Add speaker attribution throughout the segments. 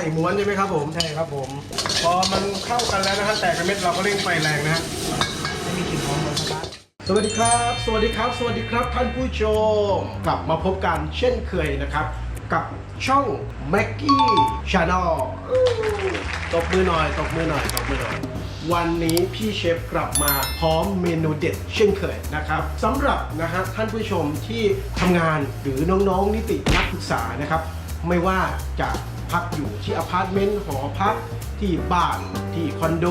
Speaker 1: ข่ม้วนใช่ไหมครับผม
Speaker 2: ใช่ครับผม
Speaker 1: พอมันเข้ากันแล้วนะฮะแตกเป็นเม็ดเราก็เร่งไฟแรงนะฮะ
Speaker 2: ไม่มีกลิ่นหอมของสตาร์ท
Speaker 1: สวัสดีครับ สวัสดีครับ สวัสดีครับท่านผู้ชม กลับมาพบกันเช่นเคยนะครับ กับช่อง Maggie Channel ตบมือหน่อย ตบมือหน่อย ตบมือหน่อย วันนี้พี่เชฟกลับมาพร้อมเมนูเด็ดเช่นเคยนะครับสำหรับนะฮะท่านผู้ชมที่ทำงานหรือน้องๆนิตินักศึกษานะครับ ไม่ว่าจะ พักอยู่ที่อพาร์ตเมนต์หอพักที่บ้านที่คอนโด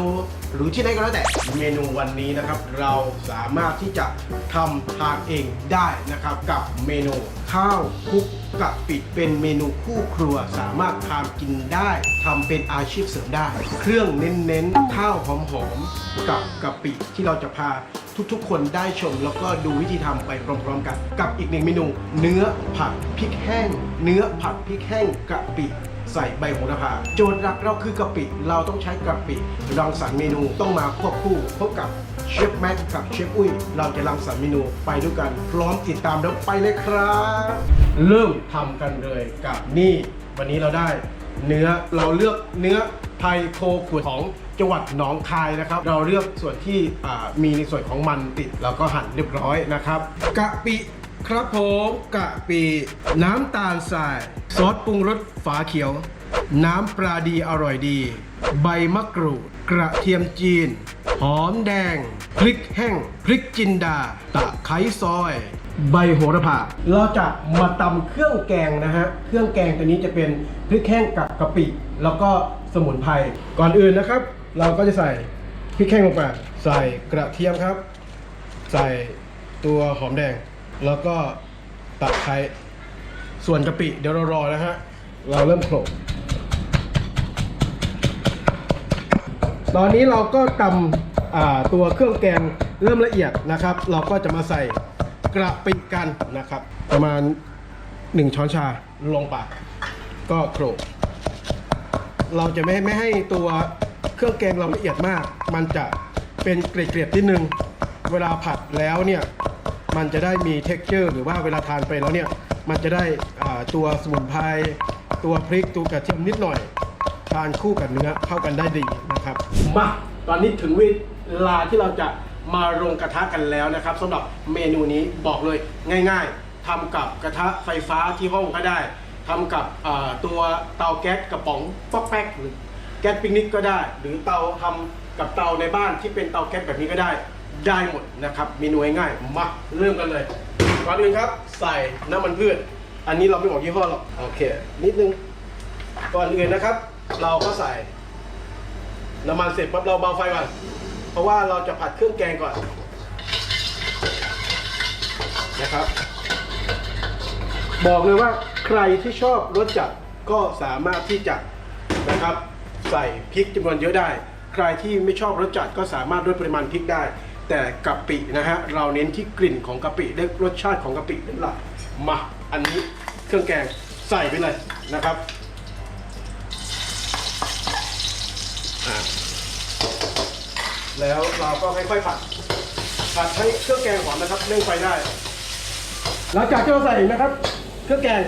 Speaker 1: หรือที่ไหนก็แล้วแต่ เมนูวันนี้นะครับ เราสามารถที่จะทำทานเองได้นะครับ กับเมนูข้าวคลุกกะปิเป็นเมนูคู่ครัวสามารถทานกินได้ทำเป็นอาชีพเสริมได้ เครื่องเน้นๆข้าวหอมๆกับกะปิที่เราจะพาทุกๆ คนได้ชมแล้วก็ดูวิธีทำไปพร้อมๆกัน กับอีกหนึ่งเมนู เนื้อผัดพริกแห้ง เนื้อผัดพริกแห้งกะปิ ใส่ใบโหระพา โจทย์หลักเราคือกะปิ เราต้องใช้กะปิรังสรรค์เมนูต้องมาควบคู่พบกับเชฟแม็กกับเชฟอุ้ย เราจะรังสรรค์เมนูไปด้วยกัน พร้อมติดตามแล้วไปเลยครับ เริ่มทำกันเลยกับนี่ วันนี้เราได้ เนื้อเราเลือกเนื้อไทยโคขุนของจังหวัดหนองคายนะครับ เราเลือกส่วนที่มีในส่วนของมันติด แล้วก็หั่นเรียบร้อยนะครับกะปิ ครับผมกะปิ น้ำตาลทราย ซอสปรุงรสฝาเขียว น้ำปลาดีอร่อยดี ใบมะกรูด กระเทียมจีน หอมแดง พริกแห้ง พริกจินดา ตะไคร้ซอย ใบโหระพา เราจะมาตำเครื่องแกงนะฮะ เครื่องแกงตัวนี้จะเป็นพริกแห้งกับกะปิ แล้วก็สมุนไพร ก่อนอื่นนะครับ เราก็จะใส่พริกแห้งลงไป ใส่กระเทียมครับ ใส่ตัวหอมแดง แล้วก็ตะไคร้ส่วนกะปิเดี๋ยวเรารอนะฮะ เราเริ่มโขลกตอนนี้เราก็ตำตัวเครื่องแกงเริ่มละเอียดนะครับ เราก็จะมาใส่กระปิกันนะครับ ประมาณ 1 ช้อนชาลงไปก็โขลกเราจะไม่ไม่ให้ตัวเครื่องแกงเราละเอียดมาก มันจะเป็นเกลียดๆนิดนึง เวลาผัดแล้วเนี่ย มันจะได้มี t e x t อร์หรือว่าเวลาทานไปแล้วเนี่ย มันจะได้ตัวสมุนไพรตัวพริกตัวกระเทียมนิดหน่อย ทานคู่กับเนื้อเข้ากันได้ดีนะครับมาตอนนี้ถึงเวลาที่เราจะมาลงกระทะกันแล้วนะครับสำหรับเมนูนี้บอกเลยง่าย ๆทำกับกระทะไฟฟ้าที่ห้องก็ได้ทำกับตัวเตาแก๊สกระป๋องฟอกแป๊กหรือแก๊สปิกนิกก็ได้ หรือเตาทำกับเตาในบ้านที่เป็นเตาแก๊สแบบนี้ก็ได้ ได้หมดนะครับเมนูง่ายๆมาเริ่มกันเลยก่อนอื่นครับ ใส่น้ำมันพืช อันนี้เราไม่บอกยี่ห้อหรอกโอเค นิดนึงก่อนอื่นนะครับ เราก็ใส่ น้ำมันเสร็จปั๊บเราเบาไฟก่อนเพราะว่าเราจะผัดเครื่องแกงก่อนนะครับ บอกเลยว่าใครที่ชอบรสจัดก็สามารถที่จะนะครับ ใส่พริกจำนวนเยอะได้ ใครที่ไม่ชอบรสจัดก็สามารถลดปริมาณพริกได้ แต่กะปินะฮะเราเน้นที่กลิ่นของกะปิและรสชาติของกะปิเป็นหลักมาอันนี้เครื่องแกงใส่ไปเลยนะครับแล้วเราก็ค่อยๆผัดผัดให้เครื่องแกงหอมนะครับเร่งไฟได้หลังจากที่เราใส่นะครับ เครื่องแกง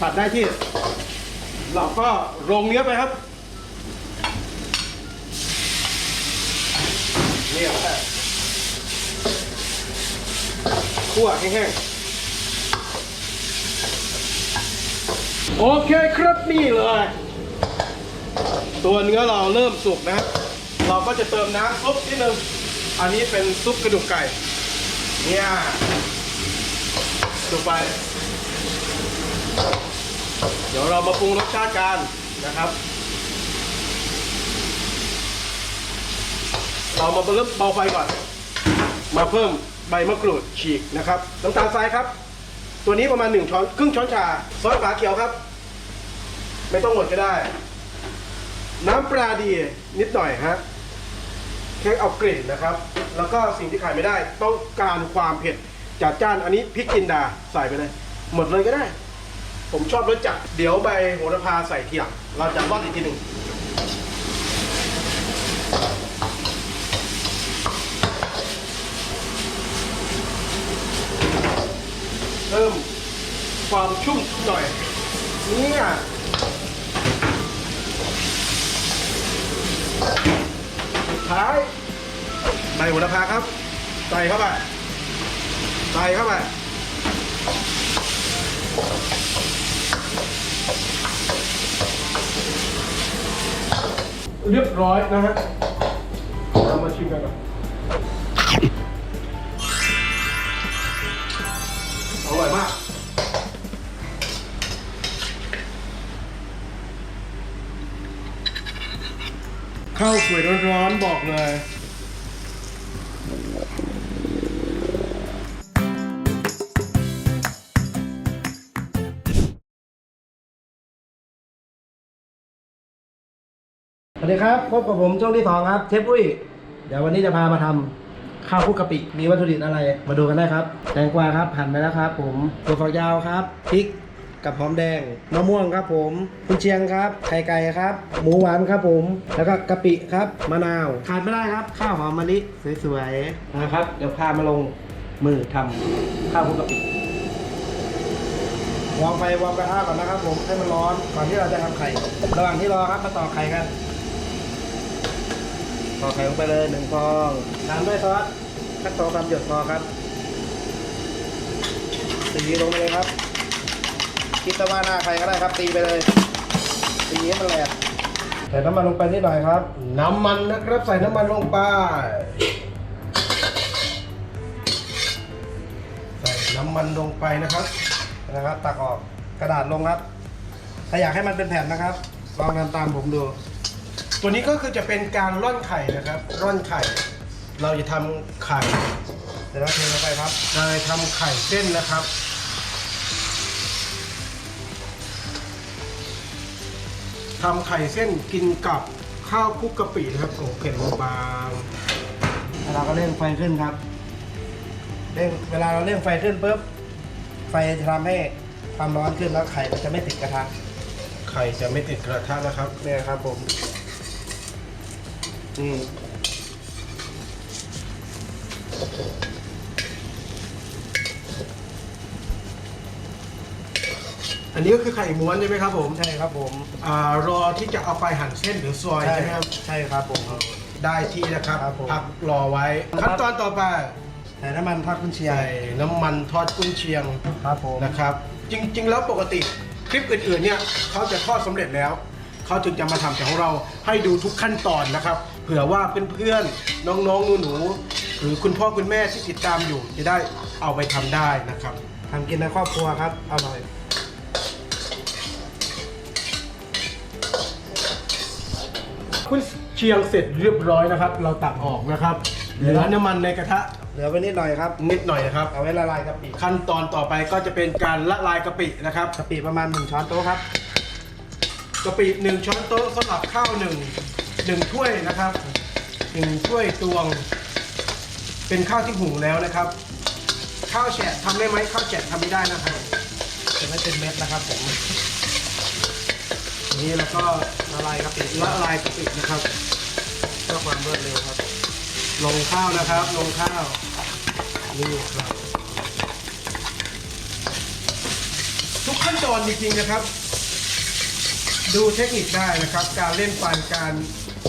Speaker 1: ผัดได้ที่ เราก็ลงเนื้อไปครับเนี่ยแหละ คั่วให้แห้งโอเคครับนี่เลย ตัวเนื้อเราเริ่มสุกนะ เราก็จะเติมน้ำซุปนิดนึงอันนี้เป็นซุปกระดูกไก่ เนี่ยดูไป เดี๋ยวเรามาปรุงรสชาติกันนะครับ เรามาเริ่มเบาไฟก่อน มาเพิ่ม ใบมะกรูดฉีกนะครับน้ำตาลทรายครับ ตัวนี้ประมาณหนึ่งช้อนครึ่งช้อนชาซอสฝาเขียวครับ ไม่ต้องหมดก็ได้ น้ำปลาดีนิดหน่อยฮะแค่เอากลิ่นนะครับ แล้วก็สิ่งที่ขายไม่ได้ ต้องการความเผ็ดจัดจ้านอันนี้พริกจินดาใส่ไปเลย หมดเลยก็ได้ ผมชอบรสจัดเดี๋ยวใบโหระพาใส่ทีหลังเราจะร่อนอีกทีหนึ่ง ความชุ่มหน่อย เนี่ยท้ายใบโหระพาครับ ใส่เข้าไป ใส่เข้าไปเรียบร้อยนะฮะ ข้าวสวยร้อนๆบอกเลย
Speaker 2: สวัสดีครับพบกับผมช่วงที่สองครับเชฟอุ้ยเดี๋ยววันนี้จะพามาทำข้าวคลุกกะปิมีวัตถุดิบอะไร มาดูกันได้ครับ แตงกวาครับหั่นไปแล้วครับ ผมถั่วฝักยาวครับพริก กับหอมแดงมะม่วงครับผมคุณเชียงครับไข่ไก่ครับ หมูหวานครับผม แล้วก็กะปิครับมะนาวขาดไม่ได้ครับ ข้าวหอมมะลิสวยๆนะครับ เดี๋ยวพามาลงมือทำข้าวคลุกกะปิวางไฟวางกระทะก่อนนะครับ ผมให้มันร้อนก่อนที่เราจะทำไข่ ระหว่างที่รอครับมาต่อไข่กันต่อไข่ลงไปเลยหนึ่งฟองตามด้วยซอสแค่สองสามหยดพอครับตีลงไปเลยครับ คิดว่าหน้าใครก็ได้ครับตีไปเลยตีให้มันแหลกใส่น้ำมันลงไปนิดหน่อยครับ
Speaker 1: น้ำมันนะครับใส่น้ำมันลงไป ใส่น้ำมันลงไปนะครับ
Speaker 2: นะครับ ตักออกกระดาษลงครับถ้าอยากให้มันเป็นแผ่นนะครับลองทำตามผมดู
Speaker 1: ตัวนี้ก็คือจะเป็นการร่อนไข่นะครับ ร่อนไข่ เราจะทำไข่
Speaker 2: เสร็จแล้วเทลงไปครับ
Speaker 1: เราจะทำไข่เส้นนะครับ ทำไข่เส้นกินกับข้าวคลุกกะปินะครับโอ้เผ็ดบาง
Speaker 2: แล้วเราก็เร่งไฟขึ้นครับเร่งเวลาเราเร่งไฟขึ้นปุ๊บไฟจะทำให้ความร้อนขึ้นแล้วไข่มันจะไม่ติดกระทะ
Speaker 1: ๆไข่จะไม่ติดกระทะนะครับ
Speaker 2: เนี่ยครับผมนี่
Speaker 1: อันนี้ก็คือไข่ม้วนใช่ไหมครับผม
Speaker 2: ใช่ครับผม
Speaker 1: อ่ารอที่จะเอาไปหั่นเส้นหรือซอยใช่ไหมครับ
Speaker 2: ใช่ครับผม
Speaker 1: ได้ที่นะครับ
Speaker 2: ครับผม
Speaker 1: พักรอไว้ ขั้นตอนต่อไป
Speaker 2: ใส่น้ำมันทอดกุนเชียง
Speaker 1: ใส่น้ำมันทอดกุ้นเชียง
Speaker 2: ครับผม
Speaker 1: นะครับ จริง ๆ แล้วปกติคลิปอื่นๆเนี่ยเขาจะทอดสำเร็จแล้ว เขาจึงจะมาทำแต่ของเราให้ดูทุกขั้นตอนนะครับ เผื่อว่าเพื่อนๆน้องๆหนูๆหรือคุณพ่อคุณแม่ที่ติดตามอยู่จะได้เอาไปทำได้นะครับ
Speaker 2: ทำกินในครอบครัวครับอร่อย
Speaker 1: คุณเชียงเสร็จเรียบร้อยนะครับ เราตักออกนะครับเหลือน้ำมันในกระทะ
Speaker 2: เหลือไว้นิดหน่อยครับ
Speaker 1: นิดหน่อยนะครับ
Speaker 2: เอาไว้ละลายกะปิ
Speaker 1: ขั้นตอนต่อไปก็จะเป็นการละลายกะปินะครับ
Speaker 2: กะปิประมาณหนึ่งช้อนโต๊ะครับ
Speaker 1: กะปิหนึ่งช้อนโต๊ะสำหรับข้าวหนึ่งหนึ่งถ้วยนะครับหนึ่งถ้วยตวง เป็นข้าวที่หุงแล้วนะครับ ข้าวแฉะทำได้ไหมข้าวแฉะทำไม่ได้นะครับ
Speaker 2: จะไม่เป็นเม็ดนะครับผม
Speaker 1: นี่แล้วก็
Speaker 2: ละลายกะปิ
Speaker 1: ละลายกะปินะครับ
Speaker 2: เพื่อความรวดเร็วครับ
Speaker 1: ลงข้าวนะครับ ลงข้าวนี่ครับ ทุกขั้นตอนจริงๆนะครับ ดูเทคนิคได้นะครับ การเล่นฟันการ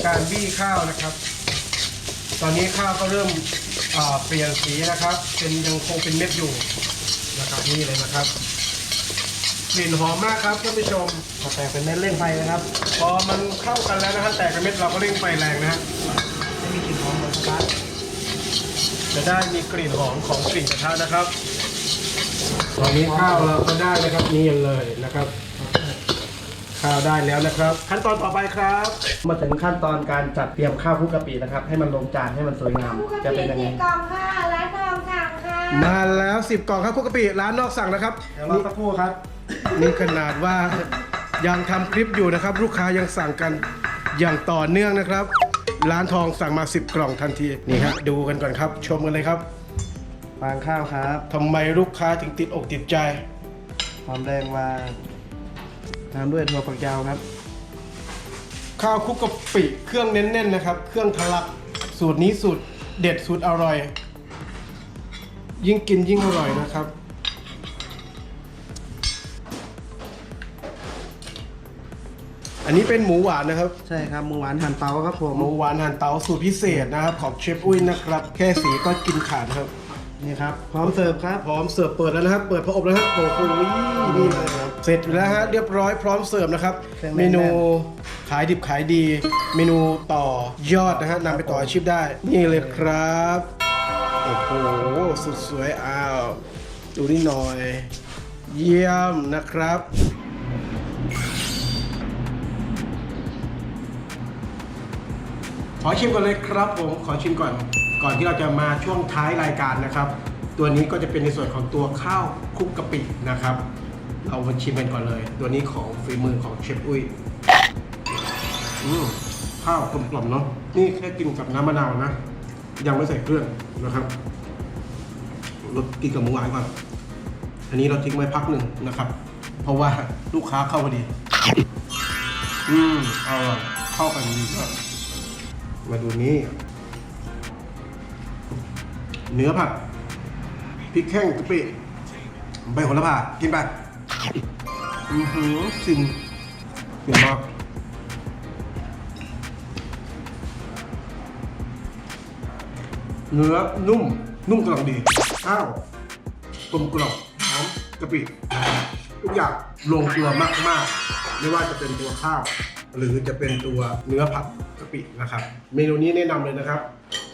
Speaker 1: การบี้ข้าวนะครับ ตอนนี้ข้าวก็เริ่มเปลี่ยนสีนะครับ เป็นยังคงเป็นเม็ดอยู่นะครับนี่เลยนะครับ กลิ่นหอมมากครับท่านผู้ชม
Speaker 2: พอแตกเป็นเม็ดเร่งไฟนะครับ
Speaker 1: พอมันเข้ากันแล้วนะฮะแตกเป็นเม็ดเราก็เร่งไฟแรงนะฮะ
Speaker 2: ไม่มีกลิ่นหอมเหมือนสตาร์ท
Speaker 1: จะได้มีกลิ่นหอมของกลิ่นกระทะนะครับตอนนี้ข้าวเราก็ได้นะครับนี่เลยนะครับ ข้าวได้แล้วนะครับ ขั้นตอนต่อไปครับ
Speaker 2: มาถึงขั้นตอนการจัดเตรียมข้าวคลุกกะปินะครับ ให้มันลงจานให้มันสวยงาม
Speaker 3: ผู้กะ
Speaker 2: จะ
Speaker 3: ปิ
Speaker 2: เป็นยังไง
Speaker 3: สี่กล่องค่ะ
Speaker 1: มาแล้ว10กล่องครับคุกกะปิร้านนอกสั่งนะครับ
Speaker 2: เดี๋ยวรอสักครู่ครับ
Speaker 1: นี่ขนาดว่ายังทำคลิปอยู่นะครับ ลูกค้ายังสั่งกันอย่างต่อเนื่องนะครับ ร้านทองสั่งมา 10 กล่องทันทีนี่ฮะดูกันก่อนครับ ชมกันเลยครับ
Speaker 2: วางข้าวครับ
Speaker 1: ทำไมลูกค้าถึงติดอกติดใจ
Speaker 2: หอมแดงมาตามด้วยถั่วฝักยาวครับ
Speaker 1: ข้าวคลุกกะปิเครื่องเน้นๆนะครับ เครื่องทะลักสูตรนี้สูตรเด็ดสูตรอร่อย ยิ่งกินยิ่งอร่อยนะครับคอันนี้เป็นหมูหวานนะครับ
Speaker 2: ใช่ครับหมูหวานหั่นเตาครับผม
Speaker 1: หมูหวานหั่นเตาสูตรพิเศษนะครับ ของเชฟอุ้ยนะครับ แค่สีก็กินขาดนะครับ
Speaker 2: นี่ครับ พร้อมเสิร์ฟครับ
Speaker 1: พร้อมเสิร์ฟเปิดแล้วนะครับ เปิดพระอบแล้วครับโอ้โหนี่เลยครับ เสร็จแล้วฮะเรียบร้อยพร้อมเสิร์ฟนะครับ
Speaker 2: เครื่อง
Speaker 1: เม
Speaker 2: แน่นๆ
Speaker 1: นูขายดิบขายดี เมนูต่อยอดนะฮะนำไปต่ออาชีพได้ นี่เลยครับ โอ้โห สุดสวยอ้าว ดูนี่หน่อย เยี่ยมนะครับ ขอชิมก่อนเลยครับผม ขอชิมก่อน ก่อนที่เราจะมาช่วงท้ายรายการนะครับ ตัวนี้ก็จะเป็นในส่วนของตัวข้าวคลุกกะปินะครับ เรามาชิมกันก่อนเลย ตัวนี้ของฝีมือของเชฟอุ้ยอืมข้าวกลมๆเนาะ นี่แค่กินกับน้ำมะนาวนะ ยังไม่ใส่เครื่องนะครับเรากินกับหมูหวานก่อน อันนี้เราทิ้งไว้พักหนึ่งนะครับ เพราะว่าลูกค้าเข้าพอดี อืมเอาเข้ากันดีมากมาดูนี้ เนื้อผัดพริกแห้งกะปิใบโหระพากินไป อือหือสิ่งเปลี่ยนมาก เนื้อนุ่ม นุ่มกำลังดี ข้าวกลมกล่อมหอมกะปิทุกอย่างลงตัวมากๆ ไม่ว่าจะเป็นตัวข้าว หรือจะเป็นตัวเนื้อผัดกะปินะครับ เมนูนี้แนะนำเลยนะครับ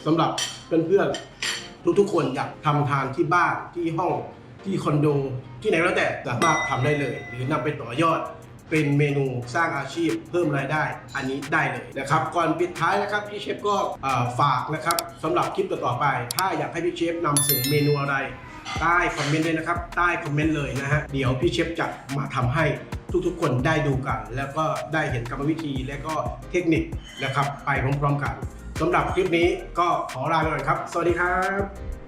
Speaker 1: สำหรับเพื่อนๆทุกๆ คนอยากทำทานที่บ้านที่ห้องที่คอนโดที่ไหนก็แล้วแต่สามารถทำได้เลย หรือนำไปต่อยอด เป็นเมนูสร้างอาชีพเพิ่มรายได้ อันนี้ได้เลยนะครับก่อนปิดท้ายนะครับพี่เชฟก็ฝากนะครับสำหรับคลิปต่อๆไป ถ้าอยากให้พี่เชฟนำเสนอเมนูอะไรใต้คอมเมนต์เลยนะครับ ใต้คอมเมนต์เลยนะฮะ เดี๋ยวพี่เชฟจะมาทำให้ทุกๆ คนได้ดูกัน แล้วก็ได้เห็นกรรมวิธีและก็เทคนิคนะครับ ไปพร้อมๆกันสำหรับคลิปนี้ก็ขอลาไปก่อนครับ สวัสดีครับ